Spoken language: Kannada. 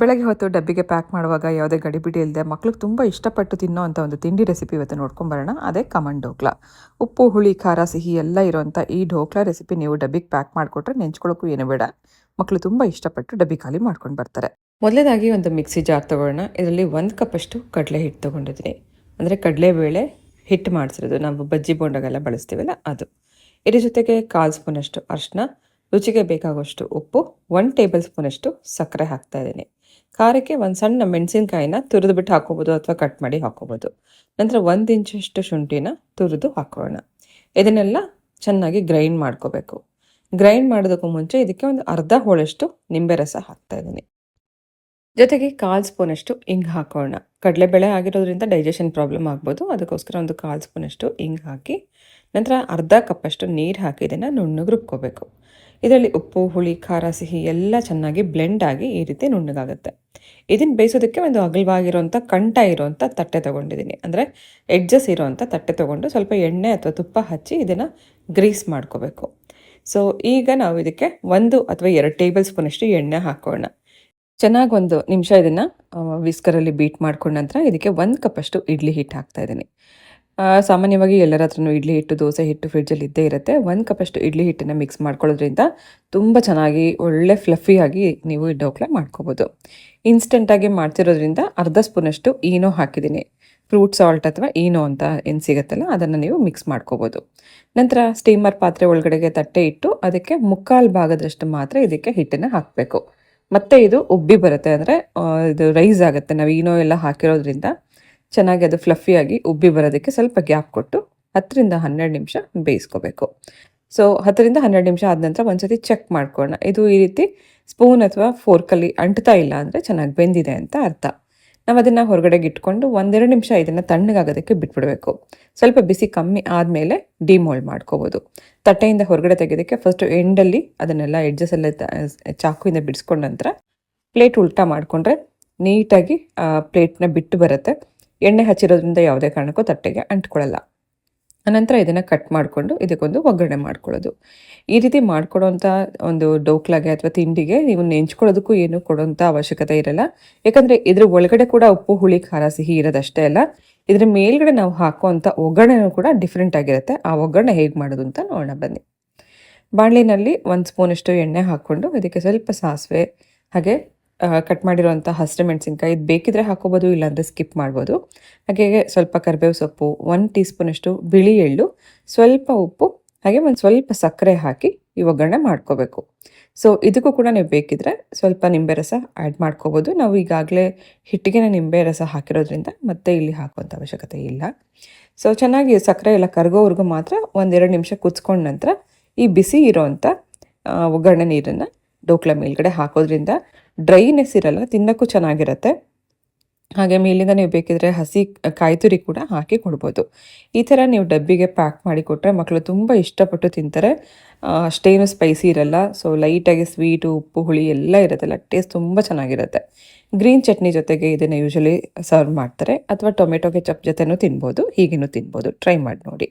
ಬೆಳಗ್ಗೆ ಹೊತ್ತು ಡಬ್ಬಿಗೆ ಪ್ಯಾಕ್ ಮಾಡುವಾಗ ಯಾವುದೇ ಗಡಿಬಿಡಿ ಇಲ್ಲದೆ ಮಕ್ಳಿಗೆ ತುಂಬ ಇಷ್ಟಪಟ್ಟು ತಿನ್ನೋ ಅಂಥ ಒಂದು ತಿಂಡಿ ರೆಸಿಪಿ ಇವತ್ತು ನೋಡ್ಕೊಂಬರೋಣ. ಅದೇ ಕಮನ್ ಢೋಕ್ಲಾ ಉಪ್ಪು, ಹುಳಿ, ಖಾರ, ಸಿಹಿ ಎಲ್ಲ ಇರೋವಂಥ ಈ ಢೋಕ್ಲಾ ರೆಸಿಪಿ ನೀವು ಡಬ್ಬಿಗೆ ಪ್ಯಾಕ್ ಮಾಡಿಕೊಟ್ರೆ ನೆಂಚ್ಕೊಳ್ಳೋಕ್ಕೂ ಏನು ಬೇಡ. ಮಕ್ಕಳು ತುಂಬ ಇಷ್ಟಪಟ್ಟು ಡಬ್ಬಿ ಖಾಲಿ ಮಾಡ್ಕೊಂಡು ಬರ್ತಾರೆ. ಮೊದಲನೇದಾಗಿ ಒಂದು ಮಿಕ್ಸಿ ಜಾರ್ ತೊಗೊಳ್ಳೋಣ. ಇದರಲ್ಲಿ ಒಂದು ಕಪ್ಪಷ್ಟು ಕಡಲೆ ಹಿಟ್ಟು ತೊಗೊಂಡಿದ್ದೀನಿ. ಅಂದರೆ ಕಡಲೆಬೇಳೆ ಹಿಟ್ಟು ಮಾಡಿಸಿರೋದು. ನಾವು ಬಜ್ಜಿ ಬೋಂಡಾಗೆಲ್ಲ ಬಳಸ್ತೀವಲ್ಲ ಅದು. ಇದ್ರ ಜೊತೆಗೆ ಕಾಲು ಸ್ಪೂನಷ್ಟು ಅರಿಶಿನ ರುಚಿಗೆ ಬೇಕಾಗುವಷ್ಟು ಉಪ್ಪು. ಒನ್ ಟೇಬಲ್ ಸ್ಪೂನಷ್ಟು ಸಕ್ಕರೆ ಹಾಕ್ತಾ ಇದ್ದೀನಿ. ಖಾರಕ್ಕೆ ಒಂದು ಸಣ್ಣ ಮೆಣಸಿನಕಾಯಿನ ತುರಿದು ಬಿಟ್ಟು ಹಾಕೋಬೋದು ಅಥವಾ ಕಟ್ ಮಾಡಿ ಹಾಕೋಬೋದು. ನಂತರ ಒಂದು ಇಂಚಷ್ಟು ಶುಂಠಿನ ತುರಿದು ಹಾಕೋಣ. ಇದನ್ನೆಲ್ಲ ಚೆನ್ನಾಗಿ ಗ್ರೈಂಡ್ ಮಾಡ್ಕೋಬೇಕು. ಗ್ರೈಂಡ್ ಮಾಡೋದಕ್ಕೂ ಮುಂಚೆ ಇದಕ್ಕೆ ಒಂದು ಅರ್ಧ ಹೋಳಷ್ಟು ನಿಂಬೆ ರಸ ಹಾಕ್ತಾ ಇದ್ದೀನಿ. ಜೊತೆಗೆ ಕಾಲು ಸ್ಪೂನಷ್ಟು ಇಂಗ್ ಹಾಕೋಣ. ಕಡಲೆಬೇಳೆ ಆಗಿರೋದ್ರಿಂದ ಡೈಜೆಷನ್ ಪ್ರಾಬ್ಲಮ್ ಆಗ್ಬೋದು. ಅದಕ್ಕೋಸ್ಕರ ಒಂದು ಕಾಲ್ ಸ್ಪೂನಷ್ಟು ಇಂಗ್ ಹಾಕಿ ನಂತರ ಅರ್ಧ ಕಪ್ಪಷ್ಟು ನೀರು ಹಾಕಿ ಇದನ್ನು ನುಣ್ಣಗೆ ರುಬ್ಕೋಬೇಕು. ಇದರಲ್ಲಿ ಉಪ್ಪು, ಹುಳಿ, ಖಾರ, ಸಿಹಿ ಎಲ್ಲ ಚೆನ್ನಾಗಿ ಬ್ಲೆಂಡ್ ಆಗಿ ಈ ರೀತಿ ನುಣ್ಣಗಾಗುತ್ತೆ. ಇದನ್ನು ಬೇಯಿಸೋದಕ್ಕೆ ಒಂದು ಅಗಲವಾಗಿರುವಂಥ ಕಂಠ ಇರುವಂಥ ತಟ್ಟೆ ತೊಗೊಂಡಿದ್ದೀನಿ. ಅಂದರೆ ಎಡ್ಜಸ್ ಇರುವಂಥ ತಟ್ಟೆ ತೊಗೊಂಡು ಸ್ವಲ್ಪ ಎಣ್ಣೆ ಅಥವಾ ತುಪ್ಪ ಹಚ್ಚಿ ಇದನ್ನು ಗ್ರೀಸ್ ಮಾಡ್ಕೋಬೇಕು. ಸೊ ಈಗ ನಾವು ಇದಕ್ಕೆ ಒಂದು ಅಥವಾ ಎರಡು ಟೇಬಲ್ ಸ್ಪೂನಷ್ಟು ಎಣ್ಣೆ ಹಾಕೋಣ. ಚೆನ್ನಾಗಿ ಒಂದು ನಿಮಿಷ ಇದನ್ನು ವಿಸ್ಕರಲ್ಲಿ ಬೀಟ್ ಮಾಡ್ಕೊಂಡ ನಂತರ ಇದಕ್ಕೆ ಒಂದು ಕಪ್ಪಷ್ಟು ಇಡ್ಲಿ ಹಿಟ್ಟು ಹಾಕ್ತಾ ಇದ್ದೀನಿ. ಸಾಮಾನ್ಯವಾಗಿ ಎಲ್ಲರ ಹತ್ರನೂ ಇಡ್ಲಿ ಹಿಟ್ಟು, ದೋಸೆ ಹಿಟ್ಟು ಫ್ರಿಡ್ಜಲ್ಲಿ ಇದ್ದೇ ಇರುತ್ತೆ. ಒಂದು ಕಪ್ಪಷ್ಟು ಇಡ್ಲಿ ಹಿಟ್ಟನ್ನು ಮಿಕ್ಸ್ ಮಾಡ್ಕೊಳ್ಳೋದ್ರಿಂದ ತುಂಬ ಚೆನ್ನಾಗಿ ಒಳ್ಳೆ ಫ್ಲಫಿಯಾಗಿ ನೀವು ಡೋಕ್ಲ ಮಾಡ್ಕೋಬೋದು. ಇನ್ಸ್ಟೆಂಟಾಗಿ ಮಾಡ್ತಿರೋದ್ರಿಂದ ಅರ್ಧ ಸ್ಪೂನಷ್ಟು ಈನೋ ಹಾಕಿದ್ದೀನಿ. ಫ್ರೂಟ್ ಸಾಲ್ಟ್ ಅಥವಾ ಈನೋ ಅಂತ ಏನು ಸಿಗುತ್ತಲ್ಲ ಅದನ್ನು ನೀವು ಮಿಕ್ಸ್ ಮಾಡ್ಕೋಬೋದು. ನಂತರ ಸ್ಟೀಮರ್ ಪಾತ್ರೆ ಒಳಗಡೆಗೆ ತಟ್ಟೆ ಇಟ್ಟು ಅದಕ್ಕೆ ಮುಕ್ಕಾಲು ಭಾಗದಷ್ಟು ಮಾತ್ರ ಇದಕ್ಕೆ ಹಿಟ್ಟನ್ನು ಹಾಕಬೇಕು. ಮತ್ತೆ ಇದು ಉಬ್ಬಿ ಬರುತ್ತೆ ಅಂದರೆ ಇದು ರೈಸ್ ಆಗುತ್ತೆ. ನಾವು ಈನೋ ಎಲ್ಲ ಹಾಕಿರೋದ್ರಿಂದ ಚೆನ್ನಾಗಿ ಅದು ಫ್ಲಫಿಯಾಗಿ ಉಬ್ಬಿ ಬರೋದಕ್ಕೆ ಸ್ವಲ್ಪ ಗ್ಯಾಪ್ ಕೊಟ್ಟು ಹತ್ತರಿಂದ ಹನ್ನೆರಡು ನಿಮಿಷ ಬೇಯಿಸ್ಕೋಬೇಕು. ಸೊ ಹತ್ತರಿಂದ ಹನ್ನೆರಡು ನಿಮಿಷ ಆದ ನಂತರ ಒಂದ್ಸತಿ ಚೆಕ್ ಮಾಡ್ಕೊಳ್ಳೋಣ. ಇದು ಈ ರೀತಿ ಸ್ಪೂನ್ ಅಥವಾ ಫೋರ್ಕಲ್ಲಿ ಅಂಟ್ತಾ ಇಲ್ಲ ಅಂದರೆ ಚೆನ್ನಾಗಿ ಬೆಂದಿದೆ ಅಂತ ಅರ್ಥ. ನಾವು ಅದನ್ನು ಹೊರಗಡೆಗೆ ಇಟ್ಕೊಂಡು ಒಂದೆರಡು ನಿಮಿಷ ಇದನ್ನು ತಣ್ಣಗಾಗೋದಕ್ಕೆ ಬಿಟ್ಬಿಡಬೇಕು. ಸ್ವಲ್ಪ ಬಿಸಿ ಕಮ್ಮಿ ಆದಮೇಲೆ ಡಿಮೋಲ್ಡ್ ಮಾಡ್ಕೋಬೋದು. ತಟ್ಟೆಯಿಂದ ಹೊರಗಡೆ ತೆಗೆಯೋದಕ್ಕೆ ಫಸ್ಟು ಎಂಡಲ್ಲಿ ಅದನ್ನೆಲ್ಲ ಎಡ್ಜಸ್ ಎಲ್ಲ ಚಾಕುವಿಂದ ಬಿಡಿಸ್ಕೊಂಡ ನಂತರ ಪ್ಲೇಟ್ ಉಲ್ಟಾ ಮಾಡಿಕೊಂಡ್ರೆ ನೀಟಾಗಿ ಪ್ಲೇಟ್ನ ಬಿಟ್ಟು ಬರುತ್ತೆ. ಎಣ್ಣೆ ಹಚ್ಚಿರೋದ್ರಿಂದ ಯಾವುದೇ ಕಾರಣಕ್ಕೂ ತಟ್ಟೆಗೆ ಅಂಟ್ಕೊಳ್ಳಲ್ಲ. ಅನಂತರ ಇದನ್ನು ಕಟ್ ಮಾಡಿಕೊಂಡು ಇದಕ್ಕೊಂದು ಒಗ್ಗರಣೆ ಮಾಡ್ಕೊಳ್ಳೋದು. ಈ ರೀತಿ ಮಾಡ್ಕೊಡೋಂಥ ಒಂದು ಡೋಕ್ಲಾಗೆ ಅಥವಾ ತಿಂಡಿಗೆ ನೀವು ನೆಂಚ್ಕೊಳ್ಳೋದಕ್ಕೂ ಏನು ಕೊಡೋಂಥ ಅವಶ್ಯಕತೆ ಇರಲ್ಲ. ಯಾಕಂದರೆ ಇದ್ರ ಒಳಗಡೆ ಕೂಡ ಉಪ್ಪು, ಹುಳಿ, ಖಾರ, ಸಿಹಿ ಇರೋದಷ್ಟೇ ಅಲ್ಲ. ಇದ್ರ ಮೇಲ್ಗಡೆ ನಾವು ಹಾಕುವಂಥ ಒಗ್ಗರಣೆನೂ ಕೂಡ ಡಿಫ್ರೆಂಟ್ ಆಗಿರುತ್ತೆ. ಆ ಒಗ್ಗರಣೆ ಹೇಗೆ ಮಾಡೋದು ಅಂತ ನೋಡೋಣ ಬನ್ನಿ. ಬಾಣಲಿನಲ್ಲಿ ಒಂದು ಸ್ಪೂನಷ್ಟು ಎಣ್ಣೆ ಹಾಕ್ಕೊಂಡು ಇದಕ್ಕೆ ಸ್ವಲ್ಪ ಸಾಸಿವೆ, ಹಾಗೆ ಕಟ್ ಮಾಡಿರುವಂಥ ಹಸಿರು ಮೆಣಸಿನ್ಕಾಯಿ. ಇದು ಬೇಕಿದ್ರೆ ಹಾಕೋಬೋದು, ಇಲ್ಲಾಂದರೆ ಸ್ಕಿಪ್ ಮಾಡ್ಬೋದು. ಹಾಗೆ ಸ್ವಲ್ಪ ಕರಿಬೇವು ಸೊಪ್ಪು ಒಂದು ಟೀ ಸ್ಪೂನಷ್ಟು ಬಿಳಿ ಎಳ್ಳು, ಸ್ವಲ್ಪ ಉಪ್ಪು, ಹಾಗೆ ಒಂದು ಸ್ವಲ್ಪ ಸಕ್ಕರೆ ಹಾಕಿ ಈ ಒಗ್ಗರಣೆ ಮಾಡ್ಕೋಬೇಕು. ಸೊ ಇದಕ್ಕೂ ಕೂಡ ನೀವು ಬೇಕಿದ್ರೆ ಸ್ವಲ್ಪ ನಿಂಬೆ ರಸ ಆ್ಯಡ್ ಮಾಡ್ಕೋಬೋದು. ನಾವು ಈಗಾಗಲೇ ಹಿಟ್ಟಿಗೆ ನಿಂಬೆ ರಸ ಹಾಕಿರೋದ್ರಿಂದ ಮತ್ತೆ ಇಲ್ಲಿ ಹಾಕುವಂಥ ಅವಶ್ಯಕತೆ ಇಲ್ಲ. ಸೊ ಚೆನ್ನಾಗಿ ಸಕ್ಕರೆ ಎಲ್ಲ ಕರಗೋವರೆಗೂ ಮಾತ್ರ ಒಂದೆರಡು ನಿಮಿಷ ಕುದಿಸ್ಕೊಂಡ ನಂತರ ಈ ಬಿಸಿ ಇರೋವಂಥ ಒಗ್ಗರಣೆ ನೀರನ್ನು ಡೋಕ್ಲ ಮೇಲ್ಗಡೆ ಹಾಕೋದ್ರಿಂದ ಡ್ರೈನೆಸ್ ಇರಲ್ಲ, ತಿನ್ನೋಕ್ಕೂ ಚೆನ್ನಾಗಿರುತ್ತೆ. ಹಾಗೆ ಮೇಲಿಂದ ನೀವು ಬೇಕಿದ್ರೆ ಹಸಿ ಕಾಯ್ತುರಿ ಕೂಡ ಹಾಕಿ ಕೊಡ್ಬೋದು. ಈ ಥರ ನೀವು ಡಬ್ಬಿಗೆ ಪ್ಯಾಕ್ ಮಾಡಿ ಕೊಟ್ಟರೆ ಮಕ್ಕಳು ತುಂಬ ಇಷ್ಟಪಟ್ಟು ತಿಂತಾರೆ. ಅಷ್ಟೇನು ಸ್ಪೈಸಿ ಇರಲ್ಲ. ಸೊ ಲೈಟಾಗಿ ಸ್ವೀಟು ಉಪ್ಪು, ಹುಳಿ ಎಲ್ಲ ಇರುತ್ತಲ್ಲ ಟೇಸ್ಟ್ ತುಂಬ ಚೆನ್ನಾಗಿರುತ್ತೆ. ಗ್ರೀನ್ ಚಟ್ನಿ ಜೊತೆಗೆ ಇದನ್ನು ಯೂಶಲಿ ಸರ್ವ್ ಮಾಡ್ತಾರೆ. ಅಥವಾ ಟೊಮೆಟೊ ಕೆಚಪ್ ಜೊತೆನೂ ತಿನ್ಬೋದು. ಹೀಗೇನು ತಿನ್ಬೋದು. ಟ್ರೈ ಮಾಡಿ ನೋಡಿ.